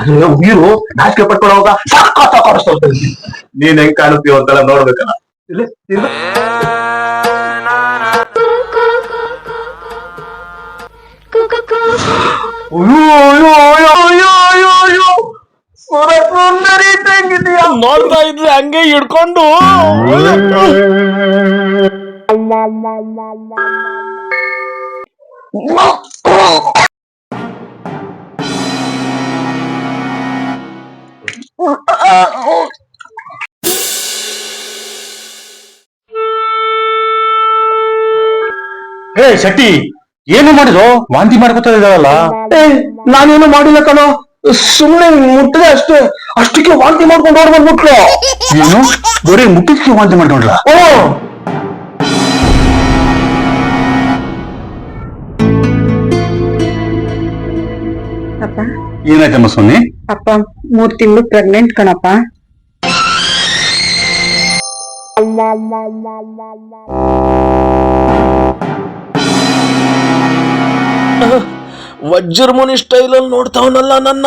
ಅಯ್ಯೋ ಉಗಿರು ನಾಚಿಕೆ ಪಟ್ಕೊಂಡು ಹೋಗ ಸಖತ್ ಕಾಣಿಸ್ತಾ ಹೋಗ್ತೀನಿ ನೀನ್ ಹೆಂಗ್ ಕಾಣುತ್ತೀವ ಅಂತೆಲ್ಲ ನೋಡ್ಬೇಕಲ್ಲ ಇಲ್ಲಿ ಇಲ್ಲಿ. ಅಯ್ಯೋ ಅಯ್ಯೋ ಅಯ್ಯೋ ಅಯ್ಯೋ ಅಯ್ಯೋ ಅಯ್ಯೋ ಸುರಸುಂದರಿ ತಂಗಿದೀಯ ನೋಡ್ತಾ ಇದ್ರೆ ಹಂಗೆ ಹಿಡ್ಕೊಂಡು. ಏ ಶೆಟ್ಟಿ ಏನು ಮಾಡಿದ್ರು? ವಾಂತಿ ಮಾಡ್ಕೊತಾ ಏ ನಾನೇನು ಮಾಡಿಲ್ಲ ಕಣೋ. ಸುಮ್ನೆ ಮುಟ್ಟದೆ ಅಷ್ಟು ಅಷ್ಟಕ್ಕೆ ವಾಂತಿ ಮಾಡ್ಕೊಂಡು ಓಡ್ ಬಂದ್ಬಿಟ್ಲು ಏನು? ಬರೀ ಮುಟ್ಟಿದ್ಕೆ ವಾಂತಿ ಮಾಡ್ಕೊಂಡ್ಲ ಓ ಅಪ್ಪ. ಏನಾಯ್ತಮ್ಮ ಸೊನ್ನೆ ಅಪ್ಪ ಮೂರ್ ತಿಂಗಳು ಪ್ರೆಗ್ನೆಂಟ್ ಕಣಪ್ಪ. ವಜ್ರಮುನಿ ಸ್ಟೈಲಲ್ಲಿ ನೋಡ್ತಾವನಲ್ಲ ನನ್ನ.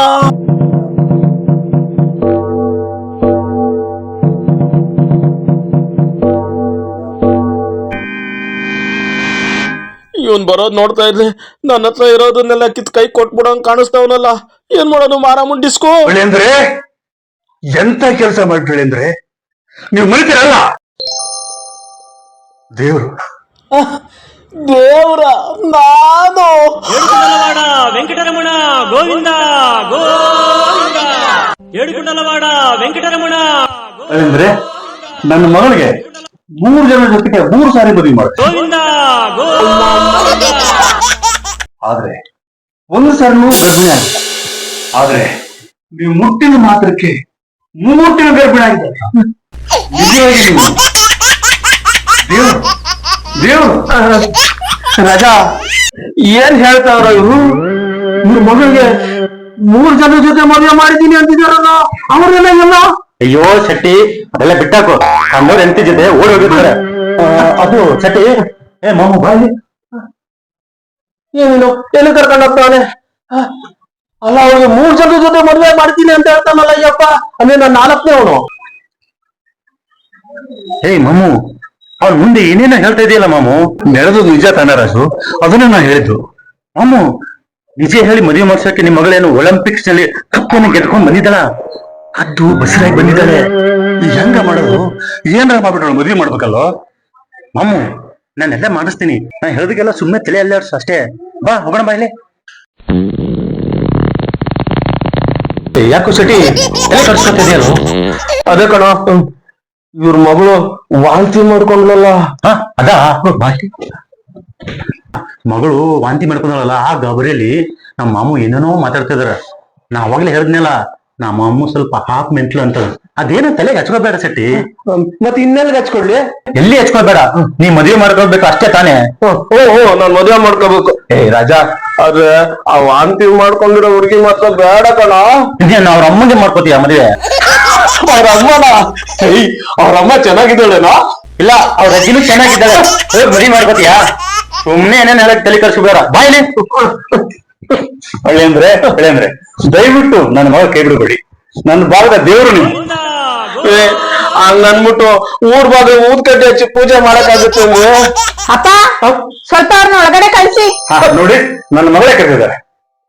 ಇವನ್ ಬರೋದ್ ನೋಡ್ತಾ ಇದ್ರೆ ನನ್ನ ಹತ್ರ ಇರೋದನ್ನೆಲ್ಲ ಕಿತ್ ಕೈ ಕೊಟ್ಬಿಡಂಗ್ ಕಾಣಿಸ್ತಾವನಲ್ಲ ಏನ್ ಮಾಡೋದು ಮಾರಾಮುನ್ ಮುಂಡಿಸ್ಕೋ ಅಂದ್ರೆ ಎಂತ ಕೆಲಸ ಮಾಡ್ಬೇಡಿ ಅಂದ್ರೆ ನೀವು ಮರಿತೀರಲ್ಲ? ದೇವ್ರು. ದೇವ್ರ ನಾನು. ಏಳುಕುಂಡಲವಾಡ ವೆಂಕಟರಮಣ ಗೋವಿಂದ ಗೋವಿಂದ. ಏಳುಕುಂಡಲವಾಡ ವೆಂಕಟರಮಣ ಅಂದ್ರೆ ನನ್ನ ಮಗಳಿಗೆ ಮೂರು ಜನ ಜೊತೆಗೆ ಮೂರು ಸಾರಿ ಮದುವೆ ಮಾಡ್ತಾರೆ ಗೋವಿಂದ ಆದ್ರೆ ಒಂದು ಸಾರಿನೂ ಗರ್ಭಿಣಿ ಆಗಿಲ್ಲ. ಆದ್ರೆ ನೀವು ಮುಟ್ಟಿನ ಮಾತ್ರಕ್ಕೆ ಮೂರು ತಿಂಗಳು ಗರ್ಭಿಣಿ ಆಗಿದ್ದಾರೆ ದೇವ್ರು ರಜಾ ಏನ್ ಹೇಳ್ತಾವ್ರ ಇವ್ರು? ಇವ್ರ ಮಗಳಿಗೆ ಮೂರ್ ಜನ ಜೊತೆ ಮದುವೆ ಮಾಡಿದೀನಿ ಅಂತಿದಾರಲ್ಲ ಅವ್ರೆಲ್ಲ ಎಲ್ಲ? ಅಯ್ಯೋ ಶೆಟ್ಟಿ ಅದೆಲ್ಲ ಬಿಟ್ಟಾಕು. ಅಂದವ್ರ ಎಂಟಿ ಜೊತೆ ಓಡಿ ಹೋಗಿರ್ತಾರೆ. ಅದು ಶೆಟ್ಟಿ ಏ ಮಾಮು ಬಾಯಿ ಏನೇನು ಎಲ್ಲಿ ಕರ್ಕೊಂಡು ಹೋಗ್ತಾವನೆ? ಅಲ್ಲ ಅವ್ರಿಗೆ ಮೂರ್ ಜನ ಜೊತೆ ಮದುವೆ ಮಾಡ್ತೀನಿ ಅಂತ ಹೇಳ್ತಾನಲ್ಲ ಅಯ್ಯಪ್ಪ. ಅಂದ್ರೆ ನಾನು ನಾಲ್ಕನೇ ಅವನು. ಏಯ್ ಮಾಮು ಅವ್ನು ಮುಂದೆ ಏನೇನ ಹೇಳ್ತಾ ಇದೆಯಲ್ಲ ಮಾಮು? ನೆರೆದು ನಿಜ ರಾಜು. ಅದನ್ನ ನಾ ಹೇಳಿದ್ದು. ಮಾಮು, ನಿಜ ಹೇಳಿ ಮದುವೆ ಮಾಡ್ಸೋಕೆ ನಿಮ್ಮ ಮಗಳೇನು ಒಲಿಂಪಿಕ್ಸ್ನಲ್ಲಿ ಕಪ್ಪನ್ನು ಗೆದ್ಕೊಂಡ್ ಬಂದಿದ್ದಾಳ? ಅದು ಬಸರಾಗಿ ಬಂದಿದ್ದಾಳೆ. ಹೆಂಗ ಮಾಡೋದು? ಏನಾರ ಮಾಡ್ಬಿಟ್ರು ಮದುವೆ ಮಾಡ್ಬೇಕಲ್ಲೋ? ಮಾಮು ನಾನೆಲ್ಲ ಮಾಡಿಸ್ತೀನಿ. ನಾನು ಹೇಳದಕ್ಕೆಲ್ಲ ಸುಮ್ಮನೆ ತಲೆ ಅಲ್ಲಾಡ್ಸು ಅಷ್ಟೇ. ಬಾ, ಹೋಗೋಣ ಬಾ ಇಲ್ಲಿ. ಯಾಕೋ ಸಟಿ ಎಲ್ಲ ಕರ್ಸ್ಕೊತಿದ್ಯಲ್ಲ ಅದೇ ಕಣ. ಇವ್ರ ಮಗಳು ವಾಂತಿ ಮಾಡ್ಕೊಂಡ್ಲಲ್ಲ ಅದ? ಮಗಳು ವಾಂತಿ ಮಾಡ್ಕೊಂಡಲ್ಲ ಆ ಗಬರಿಯಲ್ಲಿ ನಮ್ಮ ಮಾಮು ಏನೇನೋ ಮಾತಾಡ್ತಿದಾರ. ನಾ ಅವಾಗ್ಲೇ ಹೇಳಿದ್ನಲ್ಲ ನಮ್ಮ ಮಾಮು ಸ್ವಲ್ಪ ಹಾಫ್ ಮೆಂಟ್ಲು ಅಂತ. ಅದೇನ ತಲೆಗೆ ಹಚ್ಕೋಬೇಡ ಸೆಟ್ಟಿ? ಮತ್ತೆ ಇನ್ನೆಲ್ಲಿ ಹಚ್ಕೊಡ್ಲಿ? ಎಲ್ಲಿ ಹಚ್ಕೋಬೇಡ? ನೀ ಮದ್ವೆ ಮಾಡ್ಕೋಬೇಕು ಅಷ್ಟೇ ತಾನೇ? ಓ ಓ ನಾನ್ ಮದುವೆ ಮಾಡ್ಕೋಬೇಕು ಏ ರಾಜಾ. ಅದ್ರ ಆ ವಾಂತಿ ಮಾಡ್ಕೊಂಡಿರೋ ಹುಡುಗಿ ಮಾತ್ರ ಬೇಡ ಕಣ. ಅವ್ರ ಅಮ್ಮಗೆ ಮಾಡ್ಕೋತೀಯ ಮದುವೆ? ಅವ್ರ ಅಮ್ಮನ ಏಯ್ ಅವ್ರ ಅಮ್ಮ ಚೆನ್ನಾಗಿದ್ದಾಳೇನೋ? ಇಲ್ಲ ಅವ್ರ ಅಜ್ಜಿನೂ ಚೆನ್ನಾಗಿದ್ದಾಳೆ. ಏ, ಮದುವೆ ಮಾಡ್ಕೋತೀಯ? ಸುಮ್ನೆ ಏನೇನ್ ಹೇಳಕ್ ತಲೆ ಕರ್ಸ್ಕೋಬೇಡ ಬಾಯ್ಲಿ ಒಳ್ಳೆ ಅಂದ್ರೆ ಒಳ್ಳೆ ಅಂದ್ರೆ ದಯವಿಟ್ಟು ನನ್ನ ಮಗ ಕೈ ಬಿಡಬೇಡಿ. ನನ್ನ ಭಾಗದ ದೇವರು ನೀವು. ಏ ಹಂಗ ಅನ್ಬಿಟ್ಟು ಊರ್ ಬಾಗ ಊದ್ ಕಟ್ಟಿ ಹಚ್ಚಿ ಪೂಜೆ ಮಾಡಕ್ಕಾಗುತ್ತೆ ಅಂದ್ರೆ ಅಪ್ಪ ಸ್ವಲ್ಪ ಅವ್ರನ್ನ ಒಳಗಡೆ ಕಳ್ಸಿ. ಹಾ, ನೋಡಿ ನನ್ನ ಮಗಳೇ ಕರೆದಿದ್ದಾರೆ.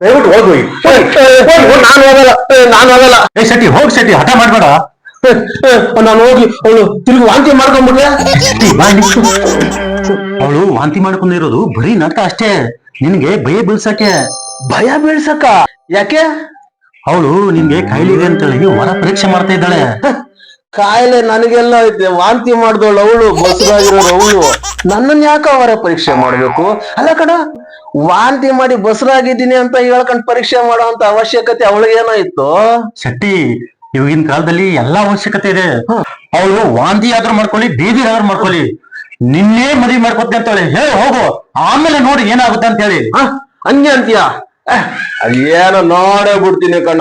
ದಯವಿಟ್ಟು ಹೋಗಿ ಹೋಗಿ ನಾನು ಹೋಗಲ್ಲ. ನಾನು ಹೋಗಲ್ಲ. ಏ ಶೆಟ್ಟಿ ಹೋಗ್ ಶೆಟ್ಟಿ ಹಠ ಮಾಡ್ಬೇಡ. ನಾನು ಹೋಗಿ ಅವಳು ತಿರುಗಿ ವಾಂತಿ ಮಾಡ್ಕೊಂಡ್ಬಿಟ್ರೆ? ಅವಳು ವಾಂತಿ ಮಾಡ್ಕೊಂಡಿರೋದು ಬರೀ ನಟ ಅಷ್ಟೇ. ನಿನ್ಗೆ ಭಯ ಬೀಳ್ಸಕ್ಕೆ. ಭಯ ಬೀಳ್ಸಕ್ಕ? ಯಾಕೆ? ಅವಳು ನಿನ್ಗೆ ಕಾಯಿಲೆ ಇದೆ ಅಂತ ಹೇಳಿ ಹೊರ ಪರೀಕ್ಷೆ ಮಾಡ್ತಾ ಇದ್ದಾಳೆ. ಕಾಯಿಲೆ ನನಗೆಲ್ಲ ಐತೆ. ವಾಂತಿ ಮಾಡಿದವಳು ಅವಳು ಬಸರಾಗಿರೋರು ಅವಳು. ನನ್ನನ್ ಯಾಕ ಅವರ ಪರೀಕ್ಷೆ ಮಾಡ್ಬೇಕು? ಅಲ್ಲ ಕಣ ವಾಂತಿ ಮಾಡಿ ಬಸರಾಗಿದ್ದೀನಿ ಅಂತ ಹೇಳ್ಕೊಂಡ್ ಪರೀಕ್ಷೆ ಮಾಡೋ ಅಂತ ಅವಶ್ಯಕತೆ ಅವಳಿಗೇನೋ ಇತ್ತು? ಶೆಟ್ಟಿ ಇವಾಗಿನ ಕಾಲದಲ್ಲಿ ಎಲ್ಲಾ ಅವಶ್ಯಕತೆ ಇದೆ. ಅವಳು ವಾಂತಿ ಆದ್ರೂ ಮಾಡ್ಕೊಳ್ಳಿ ಬೀದಿ ಆದ್ರೂ ಮಾಡ್ಕೊಳ್ಳಿ. ನಿನ್ನೆ ಮದುವೆ ಮಾಡ್ಕೊತೀನಿ ಅಂತ ಹೇಳಿ ಹೋಗು. ಆಮೇಲೆ ನೋಡಿ ಏನಾಗುತ್ತೆ ಅಂತ ಹೇಳಿ? ಹಂಗೆ ಅಂತೀಯ? ಅದೇನೋ ನೋಡೇ ಬಿಡ್ತೀನಿ ಕಣ.